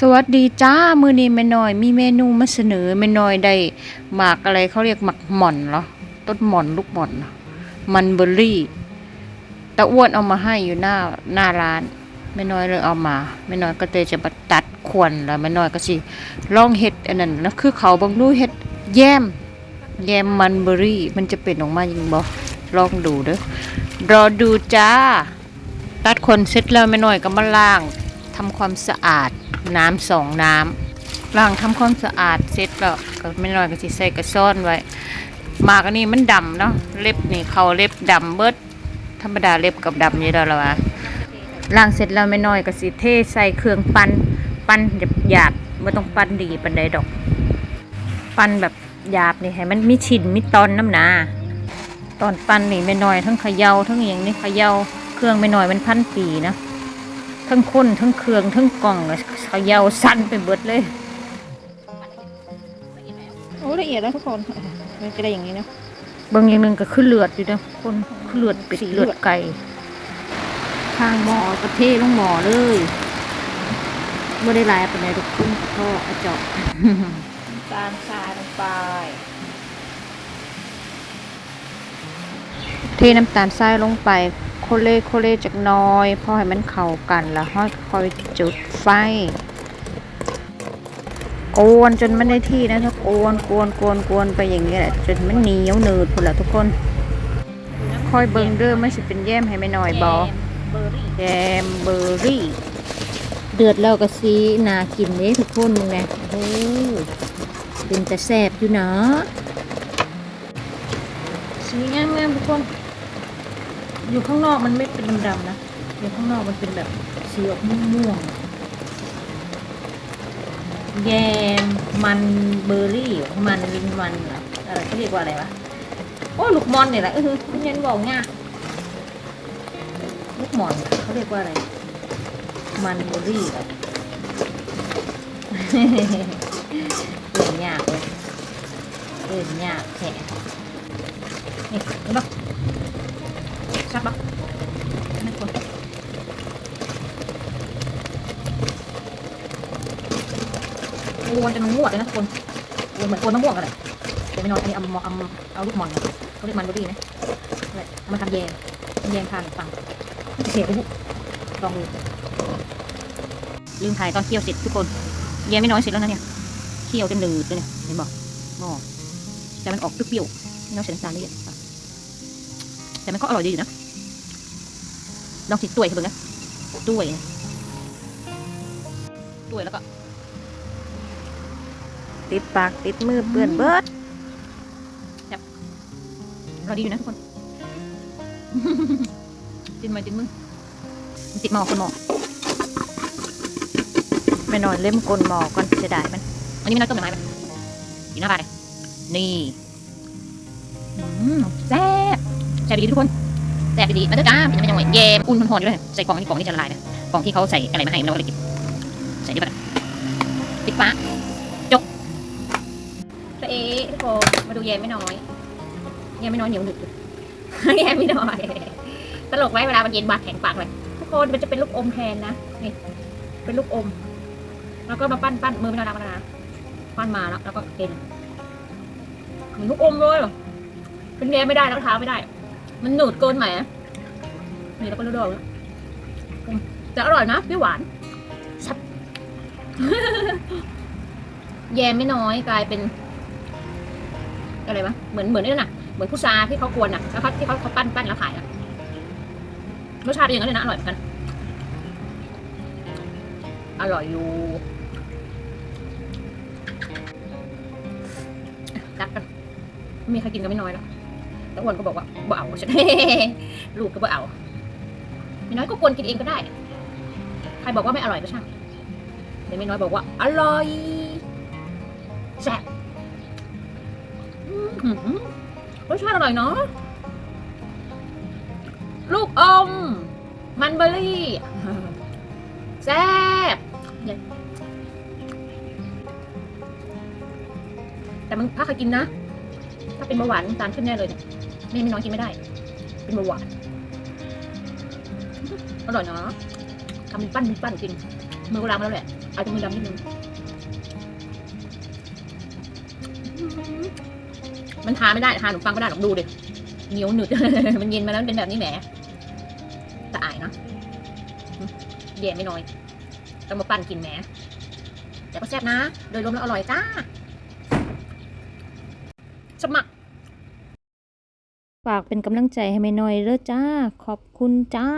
สวัสดีจ้า มือนี้แม่น้อย มีเมนูมาเสนอแม่น้อยได้หมากอะไรเขาเรียกหมักหม่อนเหรอต้นหม่อนลูกหม่อนมันเบอร์รี่ตาอ้วนเอามาให้อยู่หน้าหน้าร้านแม่น้อยเลยเอามาแม่น้อยก็เลยจะมาตัดขวนแล้วแม่น้อยก็สิลองเฮ็ดอันนั้นแล้วคือเขาบางรู้เฮ็ดแยมแยมมันเบอร์รี่ มันจะเป็นออกมาจริงบ่ลองดูเด้อรอดูจ้า ตัดขนเสร็จแล้วแม่น้อยก็มาล้างทำความสะอาด น้ำสองน้ำล้างทำความสะอาดเสร็จแล้วก็แม่น้อยก็สิใส่กระซ่อนไว้หมากอันนี้มันดำเนาะเล็บนี่เขาเล็บดำเบิดธรรมดาเล็บกับดำนี่แล้วล่ะวะล้างเสร็จแล้วแม่น้อยก็สิเทใส่เครื่องปั้นปั้นหยาบๆไม่ต้องปั้นดีปานใดดอก ปั้นแบบหยาบนี่ให้มันมีชิ้นมีตอนน้ำหนาตอนปั้นนี่ไม่น้อยทั้งขยาทั้งอย่างนี้ขยาเครื่องไม่น้อยมันพันปีนะ ทั้งข้นทั้งเครื่องทั้งกล่องอะเขยาสั้นไปเบิดเลยโอ้ละเอียดแล้วทุกคนมันจะได้อย่างนี้นะบางอย่างหนึ่งก็ขึ้นเลือดอยู่นะคนขึ้นเลือดเป็ดเลือดไก่ข้างหม้อก็เทลงหม้อเลยไม่ได้หลายปานใดทุกคนก็เอาเจาะตามทรายลงไปเทน้ำตาลทรายลงไป โคเลโคเลจากน้อยพอให้มันเข้ากันแล้วค่อยค่อยจุดไฟกวนจนมันได้ที่นะทุกกวนกวนกวนกวนไปอย่างนี้แหละจนมันเหนียวหนืดพุ่นละทุกคนค่อยเบิ่งเด้อไม่สิเป็นแย้มให้ไม่น้อยบอแยมเบอร์รี่ เดือดแล้วก็ซีนากินเด้ทุกคนมึงไงโอ้เป็นแต่แสบอยู่เนาะสีงามๆทุกคน อยู่ข้างนอกมันไม่เป็นดำๆนะอยู่ข้างนอกมันเป็นแบบสีออกม่วงๆแยมมันเบอร์รี่ มันลินมันอะไรเขาเรียกว่าอะไรวะโอ้ลูกมอนเนี่ยแหละเออคุณยันบอกง่ายลูกมอนเขาเรียกว่าอะไร มันเบอร์รี่เหรอเปลี่ยนยากเลยเปลี่ยนยากแท้นี่เห็นปะ ชัดปะไม่ควรโอ้มันจะมันงวดเลยนะทุกคนเหมือนคนมะม่วงกันเลยเดี๋ยวไม่นอนอันนี้เอาเอาเอาลูกหมอนเนี่ยเขาเรียกมันบอร์รี่นะนั่นแหละเอามาทำแยมแยมทานฟังเสียไปบุลองดูลืมถ่ายตอนเคี่ยวเสร็จทุกคนแยมไม่น้อยเสร็จแล้วนะเนี่ยเคี่ยวจนหนืดเลยเนี่ยเห็นบอกงอแต่มันออกเปรี้ยวๆไม่น้อยใส่น้ำตาลละเอียดแต่มันก็อร่อยดีอยู่นะ ลองสิตุ้ยให้เบิ่งนะตุ้ยตุ้ยแล้วก็ ติดปากติดมือเปื้อนเบิดแบบเราดีอยู่นะทุกคนติดมือติดมือมันติดหมอคนหมอไม่นอนเล่มกลนหมอก่อนจะได้มันอันนี้ไม่น่าต้มหน่อไม้แบบดีหน้าบาดเลยนี่อืมแซ่บแซ่บดีทุกคน แซ่บดีมาเด้อจ้าเป็นยังไงเยมอุ่นหอนๆอยู่เลยใส่กล่องนี่กล่องนี่จะละลายนะกล่องที่เขาใส่อะไรมาให้เราก็เลยกินใส่ดีป่ะปิดฟ้าจกเอ๊ทุกคนมาดูแยมไม่น้อยแยมไม่น้อยเหนียวหนึบอยู่แยมไม่น้อยตลกไหมเวลามันเย็นบาดแข็งปากเลยทุกคนมันจะเป็นลูกอมแทนนะนี่เป็นลูกอม แล้วก็มาปั้นปั้นมือไม่นานานะปั้นมาแล้วแล้วก็เกนเหมือนลูกอมเลยเป็นแยมไม่ได้แล้วเท้าไม่ได้ มันหนืดเกินไหมนี่แล้วก็รู้ดอกแล้วแต่อร่อยนะเปรี้ยวหวานชับแยมไม่น้อยกลายเป็น อะไรวะเหมือนเหมือนนี่น่ะเหมือนพุทราที่เขากวนอะแล้วเขาที่เขาเขาปั้นปั้นแล้วขายอะรสชาติเป็นอย่างนั้นเลยนะอร่อยเหมือนกัน อร่อยอยู่กัดกันมีใครกินก็ไม่น้อยแล้วแล้วอ้วนก็บอกว่า บ่เอาฉัน ลูกก็บ่เอาไม่น้อยก็ควรกินเองก็ได้ ใครบอกว่าไม่อร่อยก็ช่างแต่ไม่น้อยบอกว่า อร่อยแซ่บรสชาติอร่อยเนาะลูกอม มันเบอร์รี่แซ่บเนี่ยแต่มันถ้าใครกินนะ ถ้าเป็นเบาหวานตาลขึ้นแน่เลยเนี่ย แม่ไม่น้อยกินไม่ได้ เป็นเบาหวานอร่อยเนาะทำเป็นปั้นเป็นปั้นกินมือก็ล้างมาแล้วแหละอาจมูกดำนิดนึงมันทาไม่ได้ทาขนมปังไม่ได้หรอกดูดิเหนียวหนึดมันเย็นมาแล้วเป็นแบบนี้แหมสะอายเนาะอืมแย่ไม่น้อยต้องมาปั่นกินแหมแต่ก็แซ่บนะ โดยรวมแล้วอร่อยจ้าสมัคร ฝากเป็นกำลังใจให้แม่น้อยเด้อจ้า ขอบคุณจ้า